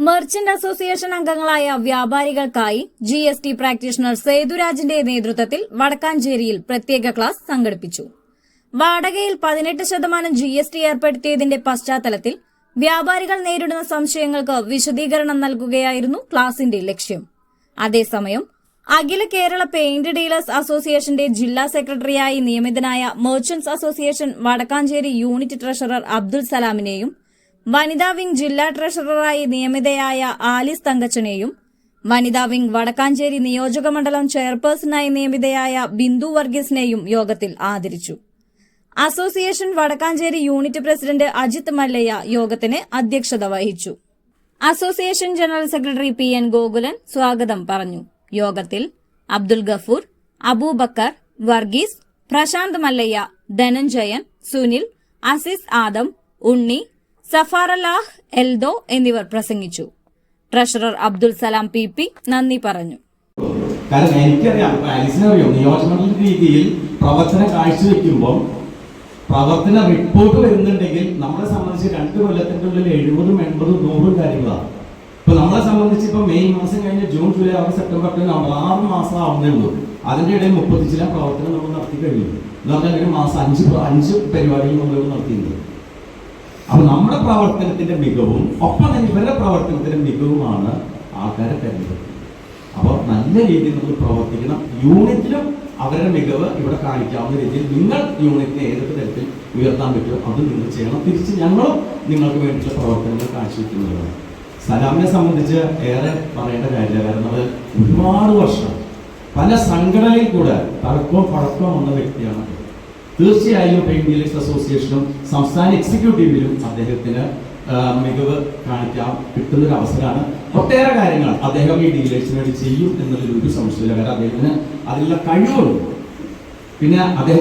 Merchant association അംഗങ്ങളായ വ്യാപാരികൾക്കായി G S T practitioner സേതുരാജിന്റെ നേതൃത്വത്തിൽ വടക്കാഞ്ചേരിയിൽ പ്രത്യേക ക്ലാസ് സംഘടിപ്പിച്ചു. വാടകയിൽ പതിനെട്ട് ശതമാനം ജി എസ് ടി ഏർപ്പെടുത്തിയതിന്റെ പശ്ചാത്തലത്തിൽ വ്യാപാരികൾ നേരിടുന്ന സംശയങ്ങൾക്ക് വിശദീകരണം നൽകുകയായിരുന്നു ക്ലാസിന്റെ ലക്ഷ്യം. അതേസമയം അഖില കേരള പെയിന്റ് ഡീലേഴ്സ് അസോസിയേഷന്റെ ജില്ലാ സെക്രട്ടറിയായി നിയമിതനായ merchants association Vadakkanchery unit treasurer Abdul സലാമിനെയും വനിതാ വിംഗ് ജില്ലാ ട്രഷററായി നിയമിതയായ ആലിസ് തങ്കച്ചനെയും വനിതാ വിംഗ് വടക്കാഞ്ചേരി നിയോജക മണ്ഡലം ചെയർപേഴ്സണായി നിയമിതയായ ബിന്ദു വർഗീസിനെയും യോഗത്തിൽ ആദരിച്ചു. Association Vadakkanchery unit president Ajith Mallaiah യോഗത്തിന് അധ്യക്ഷത വഹിച്ചു. Association general secretary P N Gokulan സ്വാഗതം പറഞ്ഞു. യോഗത്തിൽ അബ്ദുൽ ഗഫൂർ അബൂബക്കർ വർഗീസ് പ്രശാന്ത് മല്ലയ്യ ധനഞ്ജയൻ സുനിൽ അസിസ് ആദം ഉണ്ണി സഫാറലാഹ് എൽദോ എന്നിവർ പ്രസംഗിച്ചു. Treasurer Abdul Salam P P നന്ദി പറഞ്ഞു. കാരണം എനിക്കറിയാം ആലിസിനറിയാം നിയോജകമണ്ഡല രീതിയിൽ പ്രവർത്തനം കാഴ്ചവെക്കുമ്പോൾ പ്രവർത്തന റിപ്പോർട്ട് വരുന്നുണ്ടെങ്കിൽ നമ്മളെ സംബന്ധിച്ച് രണ്ട് കൊല്ലത്തിന്റെ ഉള്ളിൽ എഴുപതും എൺപതും നൂറും കാര്യങ്ങളാണ്. ഇപ്പൊ നമ്മളെ സംബന്ധിച്ച് ഇപ്പൊ മെയ് മാസം കഴിഞ്ഞ് June July August September October November ആറ് മാസം ആവുന്നേ ഉള്ളൂ. അതിന്റെ ഇടയിൽ മുപ്പത്തി ചില പ്രവർത്തനം നമ്മൾ നടത്തി കഴിഞ്ഞു എന്ന് പറഞ്ഞാൽ ഒരു മാസം അഞ്ച് അഞ്ച് പരിപാടികൾ നമ്മൾ നടത്തിയിട്ടുണ്ട്. അപ്പൊ നമ്മുടെ പ്രവർത്തനത്തിന്റെ മികവും ഒപ്പം തന്നെ ഇവരുടെ പ്രവർത്തനത്തിന്റെ മികവുമാണ് ആൾക്കാരെ തെരഞ്ഞെടുക്കുന്നത്. അപ്പോൾ നല്ല രീതിയിൽ നമ്മൾ പ്രവർത്തിക്കണം. യൂണിറ്റിലും അവരുടെ മികവ് ഇവിടെ കാണിക്കാവുന്ന രീതിയിൽ നിങ്ങൾ യൂണിറ്റിനെ ഏതൊക്കെ തരത്തിൽ ഉയർത്താൻ പറ്റുമോ അത് നിങ്ങൾ ചെയ്യണം. തിരിച്ച് ഞങ്ങളും നിങ്ങൾക്ക് വേണ്ടിയിട്ടുള്ള പ്രവർത്തനങ്ങൾ കാഴ്ചവെക്കുന്നതാണ് സലാമിനെ സംബന്ധിച്ച് ഏറെ പറയേണ്ട കാര്യമില്ല. കാരണം അത് ഒരുപാട് വർഷം പല സംഘടനയിൽ കൂടെ തർക്കവും പഴക്കവും വന്ന വ്യക്തിയാണ്. തീർച്ചയായും ഇന്ത്യൻ ഡീലേഴ്സ് അസോസിയേഷനും സംസ്ഥാന എക്സിക്യൂട്ടീവിലും അദ്ദേഹത്തിന് മികവ് കാണിക്കാൻ കിട്ടുന്നൊരു അവസരമാണ്. ഒട്ടേറെ കാര്യങ്ങൾ അദ്ദേഹം ഈ ഡീലേഴ്സിന് വേണ്ടി ചെയ്യും എന്നുള്ളൊരു സംശയമില്ല. കാരണം അദ്ദേഹത്തിന് അതിനുള്ള കഴിവുണ്ട് പിന്നെ അദ്ദേഹം